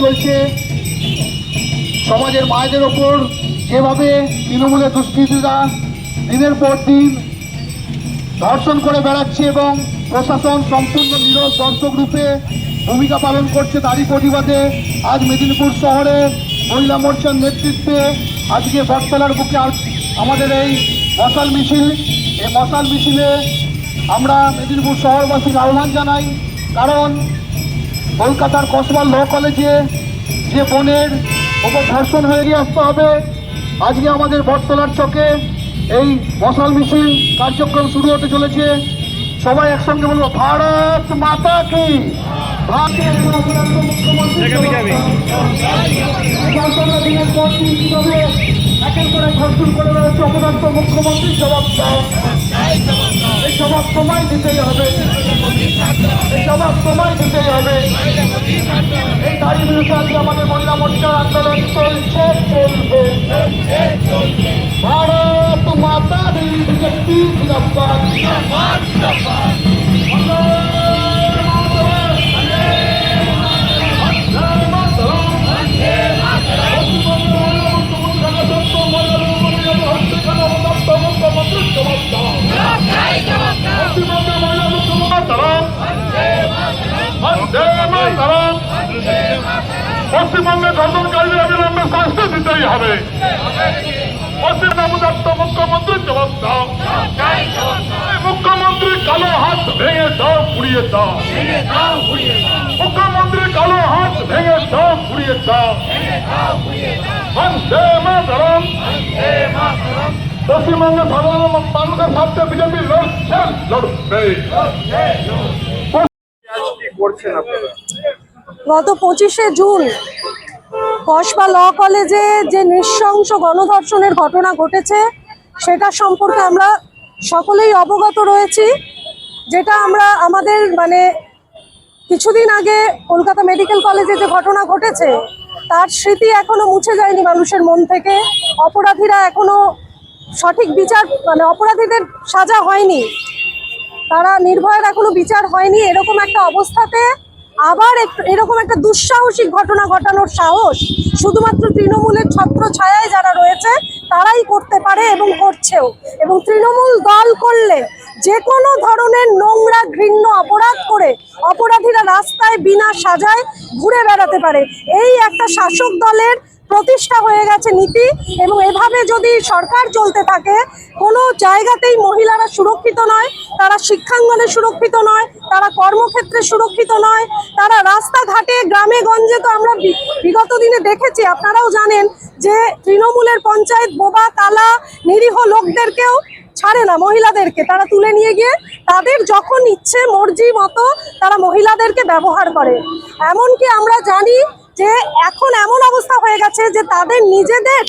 চলছে। সমাজের মায়েদের ওপর যেভাবে তৃণমূলের দুষ্কৃতীরা দিনের পর দিন ধর্ষণ করে বেড়াচ্ছে এবং প্রশাসন সম্পূর্ণ নীরব দর্শক রূপে ভূমিকা পালন করছে তারই প্রতিবাদে আজ মেদিনীপুর শহরে মহিলা মোর্চার নেতৃত্বে আজকে বটতলার বুকে আমাদের এই মশাল মিছিল। এই মশাল মিছিলে আমরা মেদিনীপুর শহরবাসীর আহ্বান জানাই, কারণ কলকাতার কসবা ল কলেজে যে বোনের ওপর ধর্ষণ হয়ে গিয়ে আসতে হবে। আজকে আমাদের বটতলার চকে এই মশাল মিছিল কার্যক্রম শুরু হতে চলেছে। সবাই একসঙ্গে বলব ভারত মাতা কি? মুখ্যমন্ত্রী জবাব এই জবাব তোমায় দিতেই হবে। এই জবাব তোমায় দিতেই হবে। এই নারী বিরুদ্ধে আজকে আমাদের মহিলা মোর্চার আন্দোলন চলছে, চলবে। ভারত মাতা বিজেপি পশ্চিমবঙ্গে ধর্ষণকারীদের অবিলম্বে শাস্তি দিতেই হবে। পশ্চিমবঙ্গ মুখ্যমন্ত্রী জবাব দাও মুখ্যমন্ত্রী কালো হাত ভেঙে দাও, পুড়িয়ে দাও। মুখ্যমন্ত্রী কালো হাত ভেঙে দাও, পুড়িয়ে দাও। বন্দে মাতরম। পশ্চিমবঙ্গের সাধারণ মানুষের স্বার্থে বিজেপি লড়ছে, লড়বে। গত পঁচিশে জুন কসবা ল কলেজে যে নৃশংস গণধর্ষণের ঘটনা ঘটেছে, সেটা সম্পর্কে আমরা সকলেই অবগত রয়েছি, যেটা আমরা আমাদের মানে কিছুদিন আগে কলকাতা মেডিকেল কলেজে যে ঘটনা ঘটেছে, তার স্মৃতি এখনও মুছে যায়নি মানুষের মন থেকে। অপরাধীরা এখনও সঠিক বিচার মানে অপরাধীদের সাজা হয়নি। তারা নির্ভয়ের এখনও বিচার হয়নি। এরকম একটা অবস্থাতে আবার এরকম একটা দুঃসাহসিক ঘটনা ঘটানোর সাহস শুধুমাত্র তৃণমূলের ছত্র ছায়ায় যারা রয়েছে, তারাই করতে পারে এবং করছেও। এবং তৃণমূল দল করলে যে কোনো ধরনের নোংরা, ঘৃণ্য অপরাধ করে অপরাধীরা রাস্তায় বিনা সাজায় ঘুরে বেড়াতে পারে। এই একটা শাসক দলের প্রতিষ্ঠা হয়ে গেছে নীতি এবং এভাবে যদি সরকার চলতে থাকে, কোনো জায়গাতেই মহিলারা সুরক্ষিত নয়, তারা শিক্ষাঙ্গনে সুরক্ষিত নয়, তারা কর্মক্ষেত্রে সুরক্ষিত নয়, তারা রাস্তাঘাটে, গ্রামে, গঞ্জে তো আমরা বিগত দিনে দেখেছি, আপনারাও জানেন যে তৃণমূলের পঞ্চায়েত বোবা কালা নিরীহ লোকদেরকেও ছাড়ে না মহিলাদেরকে, তারা তুলে নিয়ে গিয়ে তাদের যখন ইচ্ছে, মর্জি মতো তারা মহিলাদেরকে ব্যবহার করে। এমনকি আমরা জানি যে এখন এমন অবস্থা হয়ে গেছে যে তাদের নিজেদের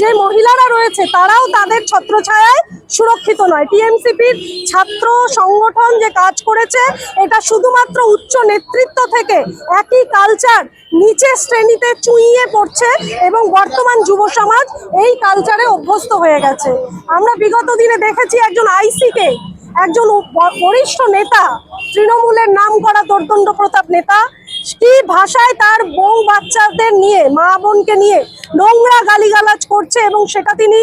যে মহিলারা রয়েছে, তারাও তাদের ছত্রছায়ায় সুরক্ষিত নয়। টিএমসিপির ছাত্র সংগঠন যে কাজ করেছে, এটা শুধুমাত্র উচ্চ নেতৃত্ব থেকে একই কালচার নিচের শ্রেণীতে চুইয়ে পড়ছে এবং বর্তমান যুব সমাজ এই কালচারে অভ্যস্ত হয়ে গেছে। আমরা বিগত দিনে দেখেছি একজন আইসিকে, একজন বরিষ্ঠ নেতা, তৃণমূলের নাম করা দর্দণ্ড প্রতাপ নেতা কি ভাষায় তার বউ বাচ্চাদের নিয়ে, মা বোনকে নিয়ে নোংরা গালিগালাজ করছে এবং সেটা তিনি,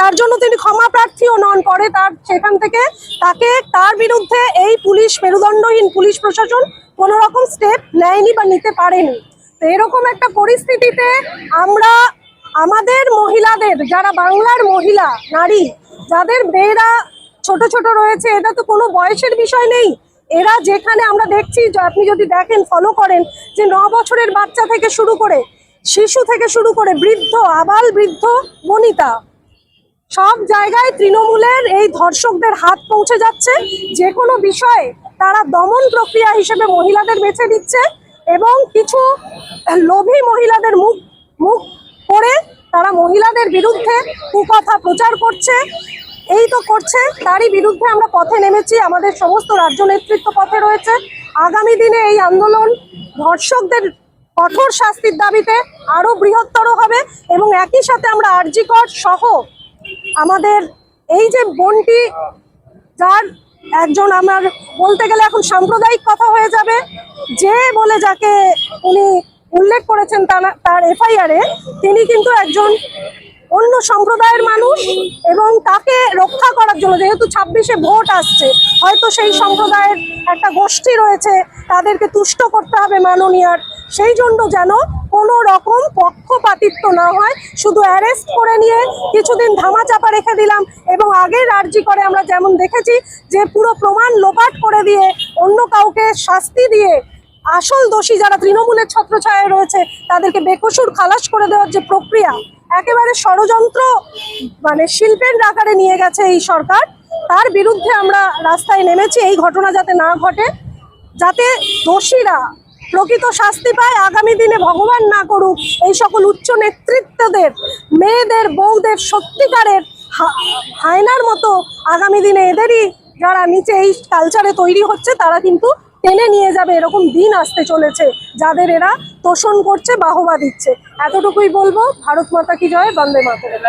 তার জন্য তিনি ক্ষমা প্রার্থীও নন করে তার, সেখান থেকে তাকে, তার বিরুদ্ধে এই পুলিশ মেরুদণ্ডহীন পুলিশ প্রশাসন কোনো রকম স্টেপ নেয়নি বা নিতে পারেনি। তো এরকম একটা পরিস্থিতিতে আমরা, আমাদের মহিলাদের, যারা বাংলার মহিলা, নারী, যাদের মেয়েরা ছোট ছোট রয়েছে, এটা তো কোনো বয়সের বিষয় নেই। এরা যেখানে আমরা দেখছি আপনি যদি দেখেন ফলো করেন যে ন বছরের বাচ্চা থেকে শুরু করে, শিশু থেকে শুরু করে বৃদ্ধ, আবাল বৃদ্ধ, বনিতা, সব জায়গায় তৃণমূলের এই ধর্ষকদের হাত পৌঁছে যাচ্ছে। যে কোনো বিষয়ে তারা দমন প্রক্রিয়া হিসেবে মহিলাদের বেছে দিচ্ছে এবং কিছু লোভী মহিলাদের মুখ মুখ করে তারা মহিলাদের বিরুদ্ধে কুকথা প্রচার করছে। এই তো করছে, তারই বিরুদ্ধে আমরা পথে নেমেছি, আমাদের সমস্ত রাজ্য নেতৃত্ব পথে রয়েছে। আগামী দিনে এই আন্দোলন ধর্ষকদের কঠোর শাস্তির দাবিতে আরও বৃহত্তর হবে এবং একই সাথে আমরা আরজিকর সহ আমাদের এই যে বোনটি, যার একজন আমার বলতে গেলে এখন সাম্প্রদায়িক কথা হয়ে যাবে, যে বলে যাকে উনি উল্লেখ করেছেন তারা- এফআইআরে তিনি কিন্তু একজন অন্য সম্প্রদায়ের মানুষ এবং তাকে রক্ষা করার জন্য, যেহেতু ছাব্বিশে ভোট আসছে, হয়তো সেই সম্প্রদায়ের একটা গোষ্ঠী রয়েছে, তাদেরকে তুষ্ট করতে হবে মাননীয়ার। সেই জন্য যেন কোনো রকম পক্ষপাতিত্ব না হয়, শুধু অ্যারেস্ট করে নিয়ে কিছুদিন ধামাচাপা রেখে দিলাম এবং আগের আর্জি করে আমরা যেমন দেখেছি যে পুরো প্রমাণ লোপাট করে দিয়ে অন্য কাউকে শাস্তি দিয়ে আসল দোষী যারা তৃণমূলের ছত্রছায়ায় রয়েছে, তাদেরকে বেকসুর খালাস করে দেওয়ার যে প্রক্রিয়া একেবারে ষড়যন্ত্র মানে শিল্পের আকারে নিয়ে গেছে এই সরকার। তার বিরুদ্ধে আমরা রাস্তায় নেমেছি, এই ঘটনা যাতে না ঘটে, যাতে দোষীরা প্রকৃত শাস্তি পায়, আগামী দিনে ভগবান না করুক, এই সকল উচ্চ নেতৃত্বদের, মেয়েদের, বউদের, সত্যিকারের হায়নার মতো আগামী দিনে এদেরই যারা নিচে এই কালচারে তৈরি হচ্ছে, তারা কিন্তু টেনে নিয়ে যাবে, এরকম দিন আসতে চলেছে, যাদের এরা তোষণ করছে, বাহবা দিচ্ছে। এতটুকুই বলব, ভারত মাতা কি জয়, বন্দে মাতরম।